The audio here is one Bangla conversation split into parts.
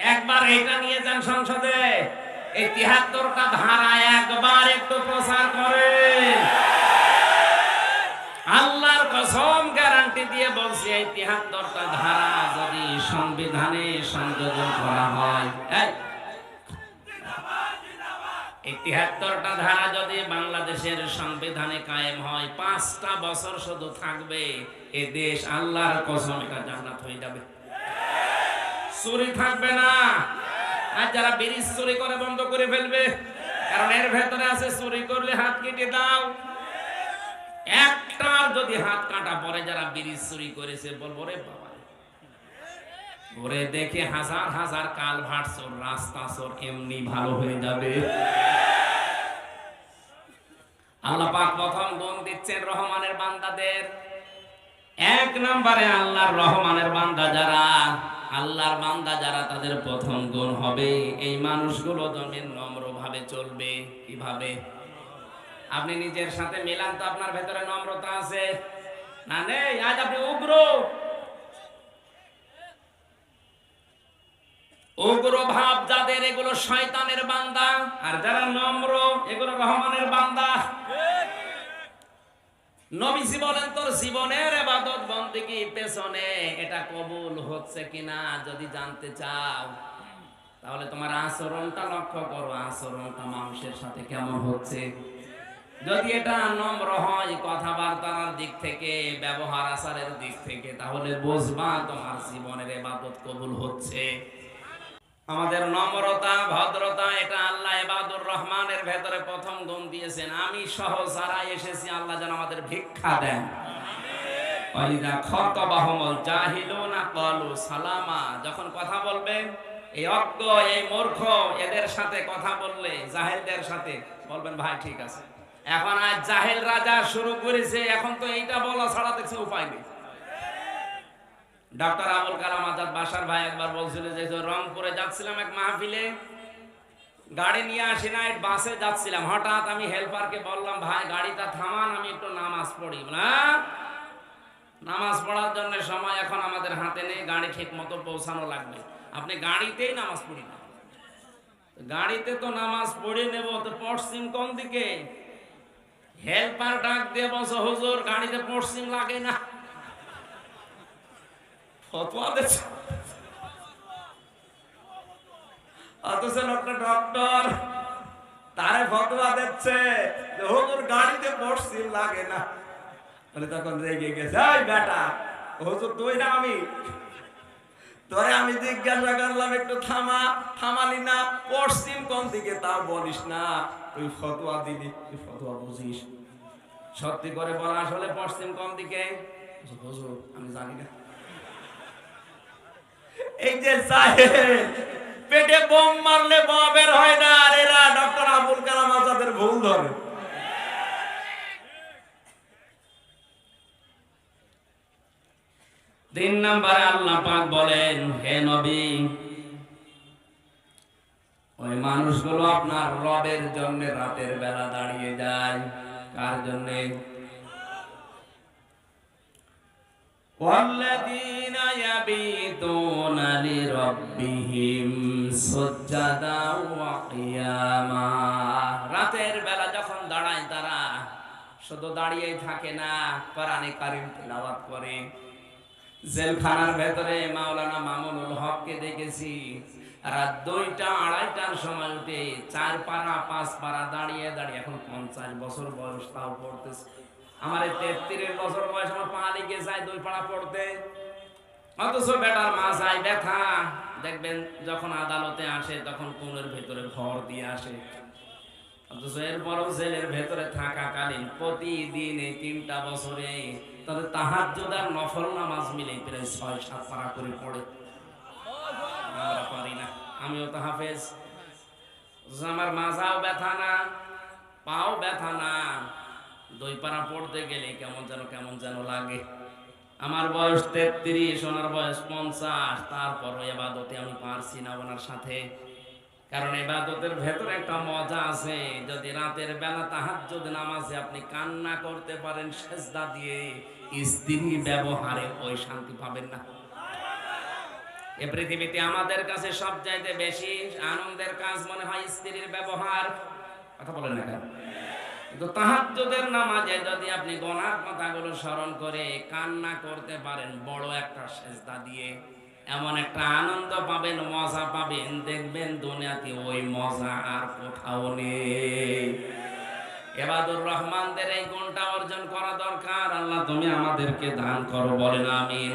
একবার এটা নিয়ে যান সংসদে। এই ধারা একবার একটু প্রচার করে। আল্লাহর কসম গ্যারান্টি দিয়ে বলছি এই ধারা যদি সংবিধানে সংযোজন করা হয় ধারা যদি বাংলাদেশের সংবিধানে কায়েম হয়, পাঁচটা বছর শুধু থাকবে, এ দেশ আল্লাহর কসম এটা জান্নাত হয়ে যাবে। চুরি থাকবে না। আর যারা ব্রিজ চুরি করে বন্ধ করে ফেলবে, কারণ এর ভেতরে আছে চুরি করলে হাত কেটে দাও। একটার যদি হাত কাটা পরে যারা ব্রিজ চুরি করেছে, বলব রে বাবা রে। ওরে দেখে হাজার হাজার কাল ভাট চোর, রাস্তা চোর এমনি ভালো হয়ে যাবে। আল্লাহ পাক প্রথম গুণ দিচ্ছেন রহমানের বান্দাদের। এক নম্বরে আল্লাহর রহমানের বান্দা যারা আল্লাহর বান্দা যারা তাদের প্রথম গুণ হবে, এই মানুষগুলো জমির নম্র ভাবে চলবে। কীভাবে? আপনি নিজের সাথে মিলান তো আপনার ভেতরে নম্রতা আছে। না নেই? আজ আপনি উগ্র। উগ্র ভাব যাদের, এগুলো শয়তানের বান্দা। আর যারা নম্র, এগুলো রহমানের বান্দা। নবীজি বলেন তোর জীবনের এবাদত পেছনে এটা কবুল হচ্ছে কিনা যদি জানতে চাও, তাহলে তোমার আচরণটা লক্ষ্য করো, আচরণটা মানুষের সাথে কেমন হচ্ছে? যদি এটা নম্র হয় কথাবার্তার দিক থেকে, ব্যবহার আচারের দিক থেকে, তাহলে বুঝবা তোমার জীবনের এবাদত কবুল হচ্ছে। আমাদের নম্রতা, ভদ্রতা, এটা আল্লাহ এবাদুর রহমানের ভেতরে প্রথম গুণ দিয়েছেন। আমি সহ যারা এসেছি, আল্লাহ যেন আমাদের ভিক্ষা দেন। যখন কথা বলবে, এই অজ্ঞ এই মূর্খ, এদের সাথে কথা বললে, জাহেলদের সাথে বলবেন, ভাই, ঠিক আছে। এখন আজ জাহেল রাজা শুরু করেছে, এখন তো এইটা বলা ছাড়া দেখছে উপায় নেই। ডক্টর আবুল কালাম আজাদ বাসার ভাই একবার বলছিল যে রংপুরে যাচ্ছিলাম এক মাহফিলে গাড়ি নিয়ে আসি না বাসে যাচ্ছিলাম। হঠাৎ আমি হেল্পারকে বললাম, ভাই, গাড়িটা থামান, আমি একটু নামাজ পড়ি। না নামাজ পড়ার জন্য সময় এখন আমাদের হাতে নেই, গাড়ি ঠিক মতো পৌঁছানো লাগবে। আপনি গাড়িতেই নামাজ পড়ি না। গাড়িতে তো নামাজ পড়ে নেব, তো পশ্চিম কোন দিকে? হেল্পার ডাক দিয়ে বসো হুজুর, গাড়িতে পশ্চিম লাগে না। ফতোয়া অথচ লোকটা ডক্টর। তারে ফতোয়া দিচ্ছে হুজুর গাড়িতে পশ্চিম লাগে না। বলে তখন রেগে গেছে বেটা, হুজুর তুই না আমি। তোরে আমি জিজ্ঞাসা করলাম, একটু থামা, থামালি না, পশ্চিম কোন দিকে তা বলিস না। তুই ফতোয়া দিলি, তুই ফতোয়া বুঝিস। সত্যি করে বলা আসলে পশ্চিম কোন দিকে? হুজুর, আমি জানি না। এই যে সাহেব পেটে বোম মারলে বের হয় না, আর এরা ডক্টর আবুল কালাম আজাদের ভুল ধরে। তিন নম্বরে আল্লাহ পাক বলেন, হে নবী, ওই মানুষগুলো আপনার রবের জন্য রাতের বেলা দাঁড়িয়ে যায়। কার জন্যে? والذين يبيتون لربهم سجدا وقياما রাতের বেলা যখন দাঁড়ায় তারা শুধু দাঁড়িয়েই থাকে না কোরআনে কারিম তেলাওয়াত করে জেলখানার ভেতরে মাওলানা মামুনুল হককে দেখেছি রাত দুইটা আড়াইটার সময় উঠে চার পাড়া পাঁচ পাড়া দাঁড়িয়ে দাঁড়িয়ে এখন পঞ্চাশ বছর বয়স তাও পড়তেছে আমার তেত্রিশ বছর বয়স আমার পা লেগে যায়, দুই পাড়া পড়তে। অথচ বেটার মা যায় ব্যথা। দেখবেন যখন আদালতে আসে, তখন কোনের ভেতরে ভর দিয়ে আসে। অথচ এরপরও জেলের ভেতরে থাকাকালীন প্রতিদিন এই তিনটা বছরে তাদের তাহাজ্জুদ আর নফল নামাজ মিলে প্রায় ছয় সাত পারা করে পড়ে। আমরা পারি না। আমিও তো হাফেজ। আমার মাজাও ব্যথা না, পাও ব্যথা না। দুই পারা পড়তে গেলে কেমন যেন কেমন যেন লাগে। আমার বয়স তেত্রিশ, ওনার বয়স পঞ্চাশ তারপর এবাদতে আমি পারছি না ওনার সাথে। কারণ এবাদতের ভেতরে একটা মজা আছে, যদি রাতের বেলা তাহাজ্জুদ নামাজে আপনি কান্না করতে পারেন সেজদা দিয়ে, স্ত্রী ব্যবহারে ওই শান্তি পাবেন না। এ পৃথিবীতে আমাদের কাছে সব সবচাইতে বেশি আনন্দের কাজ মনে হয় স্ত্রীর ব্যবহার। কথা বলেন না কেন? কিন্তু তাহাজ্জুদের নামাজে যদি আপনি গোনার কথাগুলো স্মরণ করে কান্না করতে পারেন, বড় একটা সেজদা দিয়ে এমন একটা আনন্দ পাবেন, মজা পাবেন। দেখবেন দুনিয়াতে ওই মজা আর কোথাও নেই। এবাদুর রহমানদের এই গুণটা অর্জন করা দরকার। আল্লাহ তুমি আমাদেরকে দান করো, বলেন আমিন।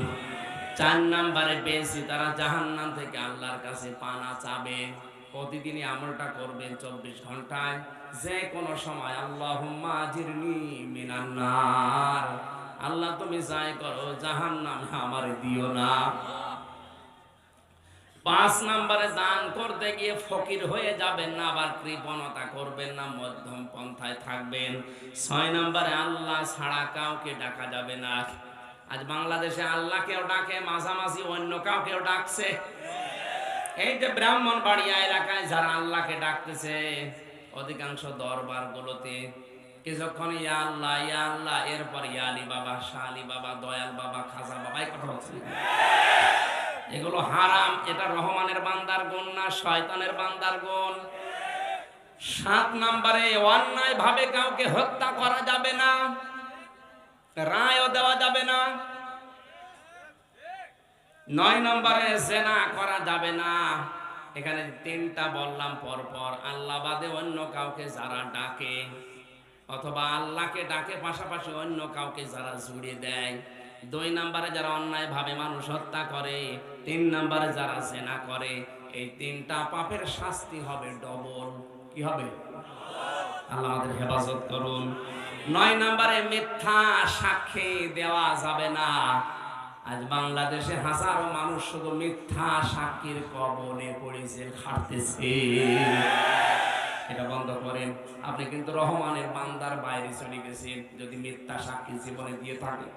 চার নাম্বারে পেয়েছি তারা জাহান্নাম থেকে আল্লাহর কাছে পানা চাবে। প্রতিদিনই আমলটা করবেন চব্বিশ ঘন্টায়। যে কোনো সময় আল্লাহ মিনান্নার আল্লাহ তুমি যাই করো, জাহান্নাম আমার দিও না। পাঁচ নম্বরে দান করতে গিয়ে ফকির হয়ে যাবেন না, আবার কৃপণতা করবেন না, মধ্যম পন্থায় থাকবেন। ছয় নম্বরে, আল্লাহ ছাড়া কাউকে ডাকা যাবে না। আজ বাংলাদেশে আল্লাহ কেউ ডাকে, মাঝামাঝি অন্য কাউকেও ডাকছে। এই যে ব্রাহ্মণ বাড়িয়া এলাকায় যারা আল্লাহকে ডাকতেছে অধিকাংশ দরবার গুলোতে কিছুক্ষণ ইয়া আল্লাহ ইয়া আল্লাহ, এরপর ইয়া আলী বাবা, শাহ বাবা, দয়াল বাবা, খাজা বাবা, এই কথা হচ্ছে এগুলো হারাম, এটা রহমানের বান্দার গুণ না, শয়তানের বান্দার গুণ। সাত নম্বরে অন্যায় ভাবে কাউকে হত্যা করা যাবে না, রায়ও দেওয়া যাবে না। নয় নম্বরে, জেনা করা যাবে না। এখানে তিনটা বললাম পর পর আল্লাহ বাদে অন্য কাউকে যারা ডাকে, অথবা আল্লাহকে ডাকে, পাশাপাশি অন্য কাউকে যারা জুড়ে দেয়। দুই নম্বরে যারা অন্যায় ভাবে মানুষ হত্যা করে, তিন নম্বরে যারা জেনা করে, এই তিনটা পাপের শাস্তি হবে ডবল। কি হবে? আল্লাহ আমাদের হেফাজত করুন। নয় নম্বরে মিথ্যা সাক্ষী দেওয়া যাবে না। আজ বাংলাদেশে হাজারো মানুষ শুধু মিথ্যা সাক্ষীর কবলে পড়েছে খাটতেছে। এটা বন্ধ করেন। আপনি কিন্তু রহমানের বান্দার বাইরে চলে গেছেন, যদি মিথ্যা সাক্ষী জীবনে দিয়ে থাকে।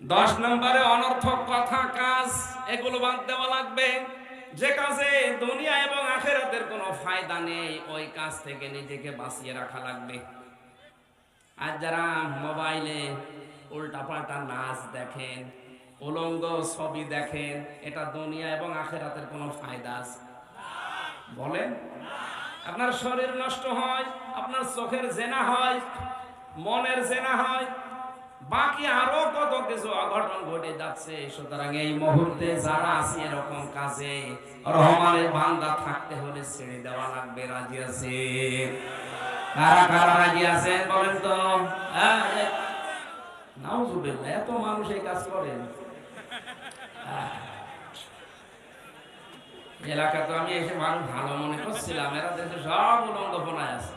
দশ নম্বরে অনর্থক কথা, কাজ, এগুলো বাদ দেওয়া লাগবে। যে কাজে দুনিয়া এবং আখেরাতের কোনো ফায়দা নেই, ওই কাজ থেকে নিজেকে বাঁচিয়ে রাখা লাগবে। আর যারা মোবাইলে উল্টা পাল্টা নাচ দেখেন, উলঙ্গ ছবি দেখেন, এটা দুনিয়া এবং আখেরাতের কোনো ফায়দা আছে? বলেন। আপনার শরীর নষ্ট হয়, আপনার চোখের জেনা হয়, মনের জেনা হয়, বাকি আরও কত কিছু অঘটন ঘটে যাচ্ছে, সুতরাং এই মুহূর্তে যারা আছে এরকম কাজে, রহমানের বান্দা থাকতে হলে ছেড়ে দেওয়া লাগবে, রাজি আছে কারা কারা রাজি বলেন তো? হ্যাঁ, নাউজুবিল্লাহ এত মানুষ এই কাজ করেন। এলাকা তো আমি এসে মানুষ ভালো মনে করছিলাম এরা দেশে সব উলঙ্গ ফোনায় আছে।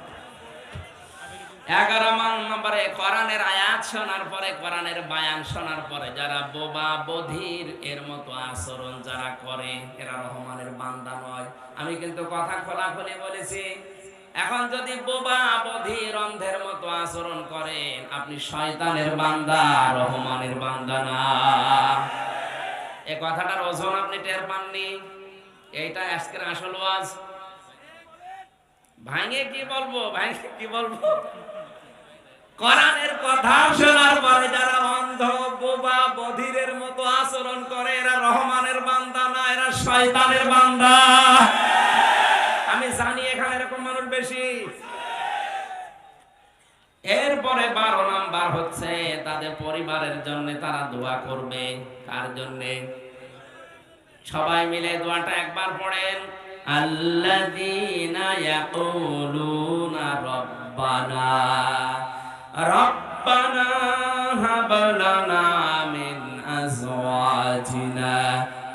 এগারো নম্বরে কোরআনের আয়াত শোনার পরে কোরআনের বায়ান শোনার পরে যারা বোবা বধির এর মতো আচরণ যারা করে এরা রহমানের বান্দা নয়। আমি কিন্তু কথা খোলাখুলি বলেছি এখন যদি বোবা বধির অন্ধের মতো আচরণ করেন, আপনি শয়তানের বান্দা, রহমানের বান্দা না। এ কথাটার ওজন আপনি টের পাননি? এইটা আজকের আসল ওয়াজ। ভাঙে কি বলব, ভাঙে কি বলব? কোরআনের কথা শোনার পরে যারা অন্ধ, বোবা বধিরের মতো আচরণ করে, এরা রহমানের বান্দা না, এরা শয়তানের বান্দা আমি জানি এখানে এরকম মানুষ বেশি এরপরে বারো নাম্বার হচ্ছে, তাদের পরিবারের জন্য তারা দোয়া করবে। কার জন্যে? সবাই মিলে দোয়াটা একবার পড়েন। আল্লাযীনা ইয়াকুলুনা রব্বানা রব্বানা হাব লানা মিন আজওয়াজিনা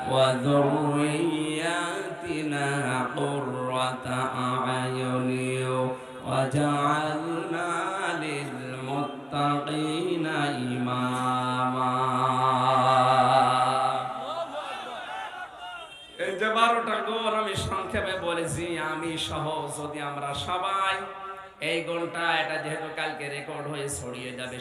ওয়া যুররিয়াতিনা কুররাতা আ'য়ুনি ওয়াজআলনা লিল যদি আমরা সবাই এই গোলটা এটা যেহেতু কালকে রেকর্ড হয়ে ছড়িয়ে যাবে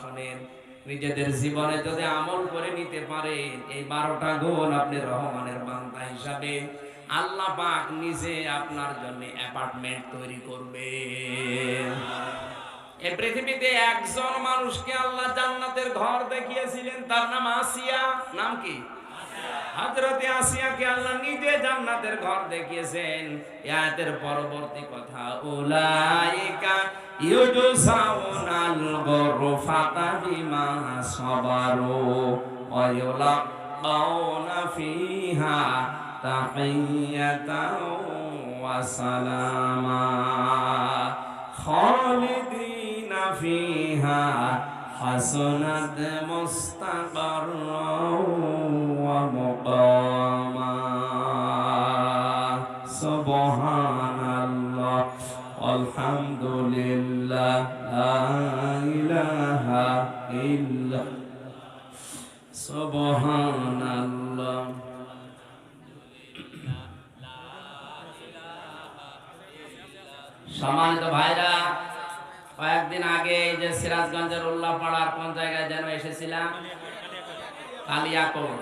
শোনেন নিজেদের জীবনে যদি আমল করে নিতে পারেন, এই বারোটা গোল আপনি রহমানের বান্দা হিসাবে আল্লাহ পাক নিজে আপনার জন্য অ্যাপার্টমেন্ট তৈরি করবে। এই পৃথিবীতে একজন মানুষকে আল্লাহ জান্নাতের ঘর দেখিয়েছিলেন, তার নাম আসিয়া। নাম কি? হযরতে আসিয়াকে আল্লাহ নিজে জান্নাতের ঘর দেখিয়েছেন। এই পরবর্তী কথা, উলাইকা ইউজসাউনাল গুরফাতা বিমা সাবারু, ওয়া ইউলাকাউনা ফিহা تحية وسلاما. خالدين فيها حسنت مستقرا ومقاما. سبحان الله والحمد لله لا إله إلا سبحان الله সম্মানিত ভাইরা, কয়েকদিন আগে এই যে সিরাজগঞ্জের উল্লাপাড়ার কোন জায়গায় যেন এসেছিলাম, কালিয়াকোট।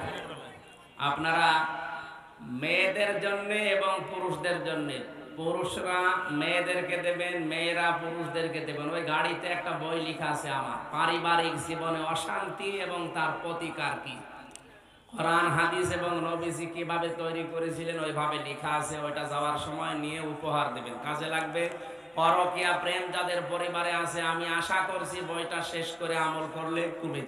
আপনারা মেয়েদের জন্য এবং পুরুষদের জন্য, পুরুষরা মেয়েদেরকে দেবেন, মেয়েরা পুরুষদেরকে দেবেন। ওই গাড়িতে একটা বই লেখা আছে আমার, পারিবারিক জীবনে অশান্তি এবং তার প্রতিকার কি? কোরআন, হাদিস এবং নবীজি কীভাবে তৈরি করেছিলেন, ওইভাবে লেখা আছে, ওইটা যাওয়ার সময় নিয়ে উপহার দেবেন। কাজে লাগবে পরকিয়া প্রেম যাদের পরিবারে আছে আমি আশা করছি বইটা শেষ করে আমল করলে খুবই